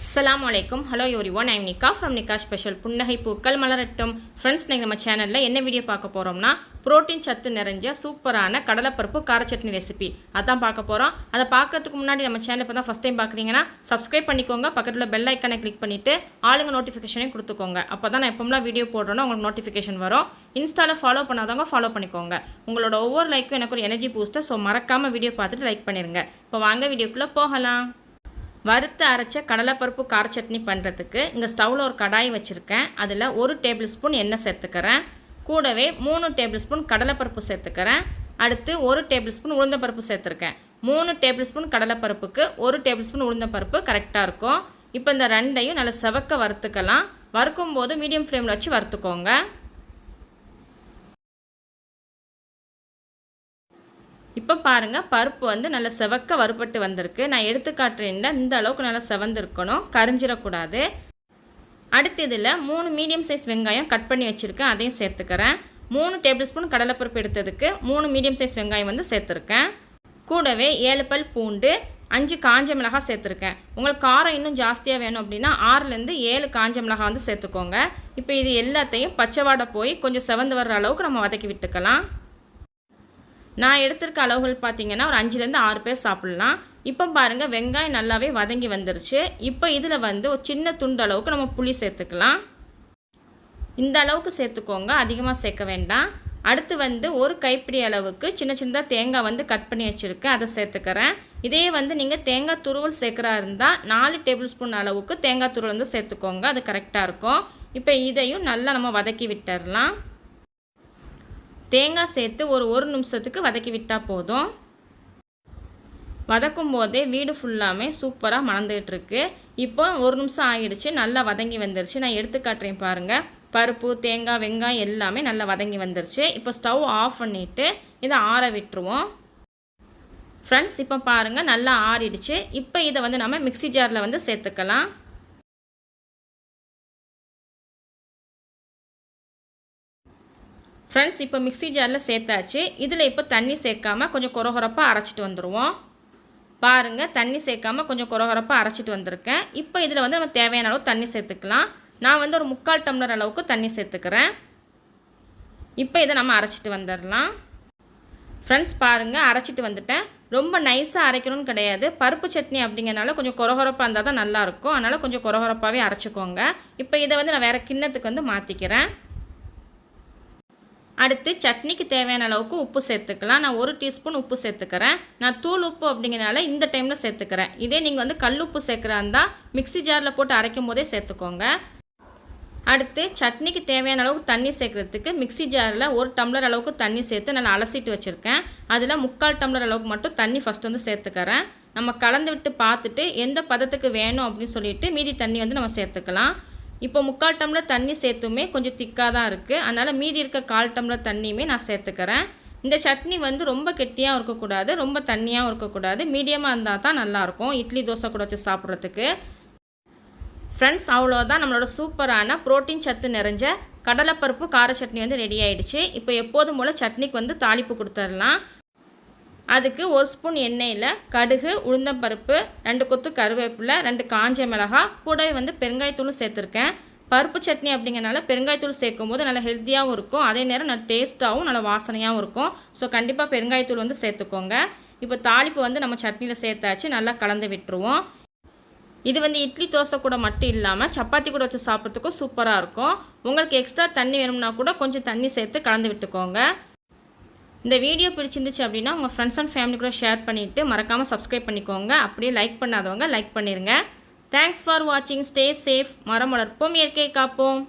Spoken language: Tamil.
அஸ்லாம் வலைக்கும் hello everyone I'm Nikka from Nikka special புன்னகை பூக்கள் மலரட்டும் ஃப்ரெண்ட்ஸ் நீங்கள் நம்ம சேனலில் என்ன வீடியோ பார்க்க போகிறோம்னா புரோட்டீன் சத்து நிறைஞ்ச சூப்பரான கடலைப்பருப்பு கார சட்னி ரெசிபி அதான் பார்க்க போகிறோம் அதை பார்க்கறதுக்கு முன்னாடி நம்ம சேனல் இப்போ தான் ஃபஸ்ட் டைம் பார்க்குறீங்கன்னா சப்ஸ்கிரைப் பண்ணிக்கோங்க. பக்கத்தில் பெல் ஐக்கானை கிளிக் பண்ணிவிட்டு ஆளுங்க நோட்டிஃபிகேஷனையும் கொடுத்துக்கோங்க. அப்போ தான் நான் எப்போம்லாம் வீடியோ போடுறோன்னா உங்களுக்கு நோட்டிஃபிகேஷன் வரும். இன்ஸ்டாவில் ஃபாலோ பண்ணாதவங்க ஃபாலோ பண்ணிக்கோங்க. உங்களோட ஒவ்வொரு லைக்கும் எனக்கு ஒரு எனர்ஜி பூஸ்டர் ஸோ மறக்காமல் வீடியோ பார்த்துட்டு லைக் பண்ணிடுங்க இப்போ வாங்க வீடியோக்குள்ளே போகலாம். வறுத்து அரைச்ச கடலைப்பருப்பு கார சட்னி பண்ணுறதுக்கு இங்கே ஸ்டவ்வில் ஒரு கடாய் வச்சுருக்கேன். அதில் ஒரு டேபிள் ஸ்பூன் எண்ணெய் சேர்த்துக்கிறேன். கூடவே மூணு டேபிள் ஸ்பூன் கடலைப்பருப்பு சேர்த்துக்கிறேன். அடுத்து ஒரு டேபிள் ஸ்பூன் உளுந்தப்பருப்பு சேர்த்துருக்கேன். மூணு டேபிள் ஸ்பூன் கடலைப்பருப்புக்கு ஒரு டேபிள் ஸ்பூன் உளுந்தப்பருப்பு கரெக்டாக இருக்கும். இப்போ இந்த ரெண்டையும் நல்லா செவக்க வறுத்துக்கலாம். வறுக்கும் போது மீடியம் ஃப்ளேமில் வச்சு வறுத்துக்கோங்க. இப்போ பாருங்கள் பருப்பு வந்து நல்லா செவக்க வறுபட்டு வந்திருக்கு. நான் எடுத்து காட்டுறேன்ல இந்த அளவுக்கு நல்லா செவந்திருக்கணும். கரிஞ்சிடக்கூடாது அடுத்து இதில் மூணு மீடியம் சைஸ் வெங்காயம் கட் பண்ணி வச்சுருக்கேன். அதையும் சேர்த்துக்கிறேன். மூணு டேபிள் ஸ்பூன் கடலைப்பருப்பு எடுத்ததுக்கு மூணு மீடியம் சைஸ் வெங்காயம் வந்து சேர்த்துருக்கேன். கூடவே ஏழு பல் பூண்டு அஞ்சு காஞ்ச மிளகாய் சேர்த்துருக்கேன். உங்களுக்கு காரம் இன்னும் ஜாஸ்தியாக வேணும் அப்படின்னா ஆறுலேருந்து ஏழு காஞ்ச மிளகாய் வந்து சேர்த்துக்கோங்க. இப்போ இது எல்லாத்தையும் பச்சைவாடை போய் கொஞ்சம் செவந்து வர்ற அளவுக்கு நம்ம வதக்கி விட்டுக்கலாம். நான் எடுத்திருக்க அளவுகள் பார்த்தீங்கன்னா ஒரு அஞ்சுலேருந்து ஆறு பேர் சாப்பிட்லாம். இப்போ பாருங்கள் வெங்காயம் நல்லாவே வதங்கி வந்துருச்சு. இப்போ இதில் வந்து ஒரு சின்ன துண்டு அளவுக்கு நம்ம புளி சேர்த்துக்கலாம். இந்த அளவுக்கு சேர்த்துக்கோங்க. அதிகமாக சேர்க்க வேண்டாம். அடுத்து வந்து ஒரு கைப்பிடி அளவுக்கு சின்ன சின்னதாக தேங்காய் வந்து கட் பண்ணி வச்சுருக்கேன். அதை சேர்த்துக்கிறேன். இதே வந்து நீங்கள் தேங்காய் துருவல் சேர்க்குறா இருந்தால் நாலு டேபிள் ஸ்பூன் அளவுக்கு தேங்காய் துருவல் வந்து சேர்த்துக்கோங்க. அது கரெக்டாக இருக்கும். இப்போ இதையும் நல்லா நம்ம வதக்கி விட்டுடலாம். தேங்காய் சேர்த்து ஒரு ஒரு நிமிஷத்துக்கு வதக்கி விட்டால் போதும். வதக்கும் போதே வீடு ஃபுல்லாமே சூப்பராக மணந்துகிட்ருக்கு இப்போ ஒரு நிமிஷம் ஆகிடுச்சு நல்லா வதங்கி வந்துருச்சு. நான் எடுத்து காட்டுறேன் பாருங்கள் பருப்பு தேங்காய் வெங்காயம் எல்லாமே நல்லா வதங்கி வந்துருச்சு. இப்போ ஸ்டவ் ஆஃப் பண்ணிவிட்டு இதை ஆற விட்டுருவோம். ஃப்ரெண்ட்ஸ் இப்போ பாருங்கள் நல்லா ஆறிடுச்சு. இப்போ இதை வந்து நம்ம மிக்சி ஜாரில் வந்து சேர்த்துக்கலாம். ஃப்ரெண்ட்ஸ் இப்போ மிக்சி ஜாரில் சேர்த்தாச்சு. இதில் இப்போ தண்ணி சேர்க்காம கொஞ்சம் குறகுறப்பாக அரைச்சிட்டு வந்துடுவோம் பாருங்கள் தண்ணி சேர்க்காம கொஞ்சம் குறகுறப்பாக அரைச்சிட்டு வந்திருக்கேன். இப்போ இதில் வந்து நம்ம தேவையான அளவு தண்ணி சேர்த்துக்கலாம். நான் வந்து ஒரு முக்கால் டம்ளர் அளவுக்கு தண்ணி சேர்த்துக்கிறேன். இப்போ இதை நம்ம அரைச்சிட்டு வந்துடலாம். ஃப்ரெண்ட்ஸ் பாருங்கள் அரைச்சிட்டு வந்துட்டேன். ரொம்ப நைஸாக அரைக்கணும்னு கிடையாது. பருப்பு சட்னி அப்படிங்கிறனால கொஞ்சம் குறகுறப்பாக இருந்தால் தான் நல்லாயிருக்கும் அதனால் கொஞ்சம் குறகுறப்பாகவே அரைச்சிக்கோங்க. இப்போ இதை வந்து நான் வேறு கிண்ணத்துக்கு வந்து மாற்றிக்கிறேன் அடுத்து சட்னிக்கு தேவையான அளவுக்கு உப்பு சேர்த்துக்கலாம். நான் ஒரு டீஸ்பூன் உப்பு சேர்த்துக்கிறேன். நான் தூள் உப்பு அப்படிங்கிறனால இந்த டைமில் சேர்த்துக்கிறேன். இதே நீங்கள் வந்து கல் உப்பு சேர்க்குறா இருந்தால் மிக்சி ஜாரில் போட்டு அரைக்கும் போதே சேர்த்துக்கோங்க. அடுத்து சட்னிக்கு தேவையான அளவுக்கு தண்ணி சேர்க்குறதுக்கு மிக்சி ஜாரில் ஒரு டம்ளர் அளவுக்கு தண்ணி சேர்த்து நான் அலசிட்டு வச்சுருக்கேன். அதில் முக்கால் டம்ளர் அளவுக்கு மட்டும் தண்ணி ஃபஸ்ட் வந்து சேர்த்துக்கிறேன். நம்ம கலந்து விட்டு பார்த்துட்டு எந்த பதத்துக்கு வேணும் அப்படின்னு சொல்லிட்டு மீதி தண்ணி வந்து நம்ம சேர்த்துக்கலாம். இப்போ முக்கால் டம்ளர் தண்ணி சேர்த்துமே கொஞ்சம் திக்காக தான் இருக்குது அதனால் மீதி இருக்க கால் டம்ளர் தண்ணியுமே நான் சேர்த்துக்கிறேன். இந்த சட்னி வந்து ரொம்ப கெட்டியாகவும் இருக்கக்கூடாது ரொம்ப தண்ணியாகவும் இருக்கக்கூடாது. மீடியமாக இருந்தால் தான் நல்லாயிருக்கும். இட்லி தோசை கூட வச்சு சாப்பிட்றதுக்கு. ஃப்ரெண்ட்ஸ் அவ்வளோதான் நம்மளோட சூப்பரான ப்ரோட்டீன் சத்து நிறைஞ்ச கடலைப்பருப்பு கார சட்னி வந்து ரெடி ஆகிடுச்சு இப்போ எப்போதும் போல் சட்னிக்கு வந்து தாளிப்பு கொடுத்துடலாம். அதுக்கு ஒரு ஸ்பூன் எண்ணெயில் கடுகு உளுந்தம்பருப்பு ரெண்டு கொத்து கருவேப்பிலை ரெண்டு காஞ்ச மிளகா கூடவே வந்து பெருங்காயத்தூளும் சேர்த்துருக்கேன். பருப்பு சட்னி அப்படிங்கிறனால பெருங்காயத்தூள் சேர்க்கும் போது நல்லா ஹெல்த்தியாகவும் இருக்கும். அதே நேரம் நல்லா டேஸ்ட்டாகவும் நல்லா வாசனையாகவும் இருக்கும். ஸோ கண்டிப்பாக பெருங்காயத்தூள் வந்து சேர்த்துக்கோங்க. இப்போ தாளிப்பு வந்து நம்ம சட்னியில் சேர்த்தாச்சு. நல்லா கலந்து விட்டுருவோம். இது வந்து இட்லி தோசை கூட மட்டும் இல்லாமல் சப்பாத்தி கூட வச்சு சாப்பிட்றதுக்கும் சூப்பராக இருக்கும். உங்களுக்கு எக்ஸ்ட்ரா தண்ணி வேணும்னா கூட கொஞ்சம் தண்ணி சேர்த்து கலந்து விட்டுக்கோங்க. இந்த வீடியோ பிடிச்சிருந்துச்சு அப்படின்னா உங்கள் ஃப்ரெண்ட்ஸ் அண்ட் ஃபேமிலி கூட ஷேர் பண்ணிவிட்டு மறக்காமல் சப்ஸ்கிரைப் பண்ணிக்கோங்க. அப்படியே லைக் பண்ணாதவங்க லைக் பண்ணிடுங்க தேங்க்ஸ் ஃபார் வாட்சிங் ஸ்டே சேஃப் மரம் வளர்ப்போம். இயற்கை காப்போம்.